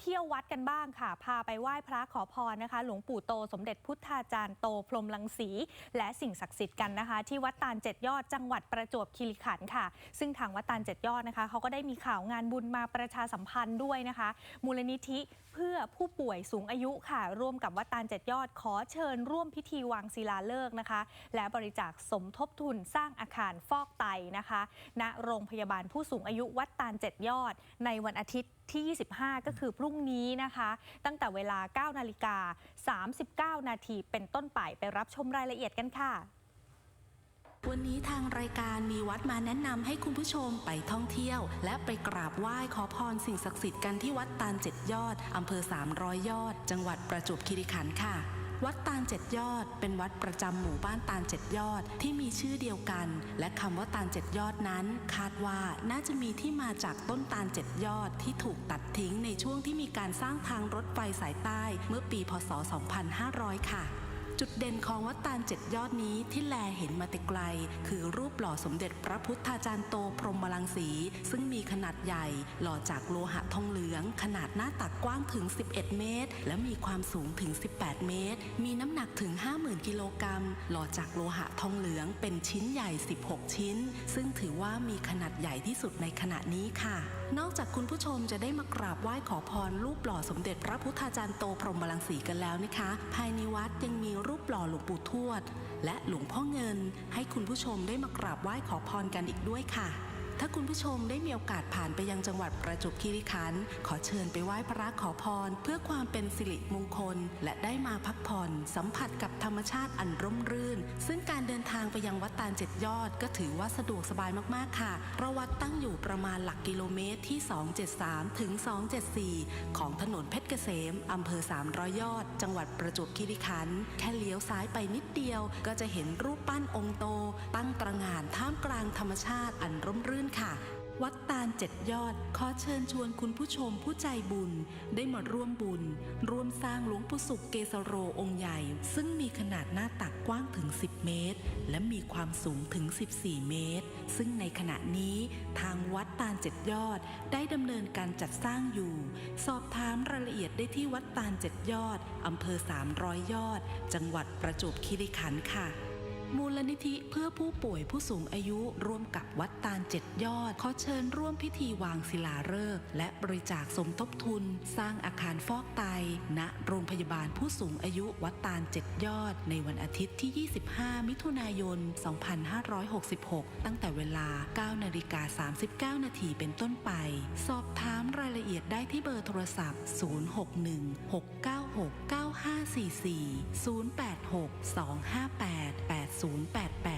เที่ยววัดกันบ้างค่ะ พาไปไหว้พระขอพรนะคะ หลวงปู่โตสมเด็จพุทธาจารย์โตพรมลังสี และสิ่งศักดิ์สิทธิ์กันนะคะ ที่วัดตาลเจ็ดยอดจังหวัดประจวบคีรีขันธ์ค่ะ ซึ่งทางวัดตาลเจ็ดยอดนะคะเขาก็ได้มีข่าวงานบุญมาประชาสัมพันธ์ด้วยนะคะ มูลนิธิเพื่อผู้ป่วยสูงอายุค่ะ ร่วมกับวัดตาลเจ็ดยอดขอเชิญ ร่วมพิธีวางศิลาฤกษ์นะคะ และบริจาคสมทบทุนสร้างอาคารฟอกไตนะคะ ณโรงพยาบาลผู้สูงอายุวัดตาลเจ็ดยอด ในวันอาทิตย์ที่ 25 ก็คือพรุ่งนี้นะคะ ตั้งแต่เวลา 9 นาฬิกา 39 นาทีเป็นต้นไปไปรับชมรายละเอียดกันค่ะวันนี้ทางรายการมีวัดมาแนะนำให้คุณผู้ชมไปท่องเที่ยว และไปกราบไหว้ขอพรสิ่งศักดิ์สิทธิ์กันที่วัดตาลเจ็ดยอดอำเภอ300 ยอด จังหวัดประจวบคีรีขันธ์ค่ะ วัดตาลเจ็ดยอด เป็นวัดประจำหมู่บ้านตาลเจ็ดยอดที่มีชื่อเดียวกัน และคำว่าตาลเจ็ดยอดนั้น คาดว่าน่าจะมีที่มาจากต้นตาลเจ็ดยอดที่ถูกตัดทิ้งในช่วงที่มีการสร้างทางรถไฟสายใต้เมื่อปีพศ 2500 ค่ะ จุดเด่นของวัดตาลเจ็ดยอดนี้ที่แลเห็นมาแต่ไกล คือรูปหล่อสมเด็จพระพุทธาจารย์โตพรหมลังสี ซึ่งมีขนาดใหญ่ หล่อจากโลหะทองเหลือง ขนาดหน้าตักกว้างถึง 11 เมตร และมีความสูงถึง 18 เมตร มีน้ำหนักถึง 50,000 กิโลกรัม หล่อจากโลหะทองเหลืองเป็นชิ้นใหญ่ 16 ชิ้น ซึ่งถือว่ามีขนาดใหญ่ที่สุดในขณะนี้ค่ะ นอกจากคุณผู้ชมจะได้มากราบไหว้ขอพรรูปหล่อสมเด็จพระพุทธาจารย์โตพรหมลังสีกันแล้วนะคะ ภายในวัดยัง หล่อหลวงปู่ทวด และหลวงพ่อเงินให้คุณผู้ชมได้มากราบไหว้ขอพรกันอีกด้วยค่ะ ถ้าคุณผู้ชมได้มีโอกาสผ่านไปยังจังหวัดประจวบคีรีขันธ์ขอเชิญไปไหว้พระขอพร เพื่อความเป็นสิริมงคล และได้มาพักผ่อนสัมผัสกับธรรมชาติอันร่มรื่น ซึ่งการเดินทางไปยังวัดตาลเจ็ดยอด ก็ถือว่าสะดวกสบายมากๆค่ะเพราะวัดตั้งอยู่ประมาณหลักกิโลเมตรที่ 273 ถึง 274 ของถนนเพชรเกษมอำเภอ 300 ยอด จังหวัดประจวบคีรีขันธ์แค่เลี้ยวซ้ายไปนิดเดียว ก็จะเห็นรูปปั้นองค์โต ตั้งตระหง่านท่ามกลางธรรมชาติอันร่มรื่น วัดตาลเจ็ดยอดขอเชิญชวนคุณผู้ชมผู้ใจบุญได้มาร่วมบุญ ร่วมสร้างหลวงปู่สุขเกสโรองค์ใหญ่ ซึ่งมีขนาดหน้าตักกว้างถึง 10 เมตร และมีความสูงถึง 14 เมตร ซึ่งในขณะนี้ทางวัดตาลเจ็ดยอดได้ดำเนินการจัดสร้างอยู่ สอบถามรายละเอียดได้ที่วัดตาลเจ็ดยอดอำเภอ300ยอด จังหวัดประจวบคีรีขันธ์ค่ะ มูลนิธิเพื่อผู้ป่วยผู้สูงอายุร่วมกับวัดตาลเจ็ดยอด ขอเชิญร่วมพิธีวางศิลาฤกษ์และบริจาคสมทบทุน สร้างอาคารฟอกไต ณ โรงพยาบาลผู้สูงอายุวัดตาลเจ็ดยอด ในวันอาทิตย์ที่ 25 มิถุนายน 2566 ตั้งแต่เวลา 9 นาฬิกา 39 นาทีเป็นต้นไป สอบถามรายละเอียดได้ที่เบอร์โทรศัพท์ 061 696 9544 086 258 8088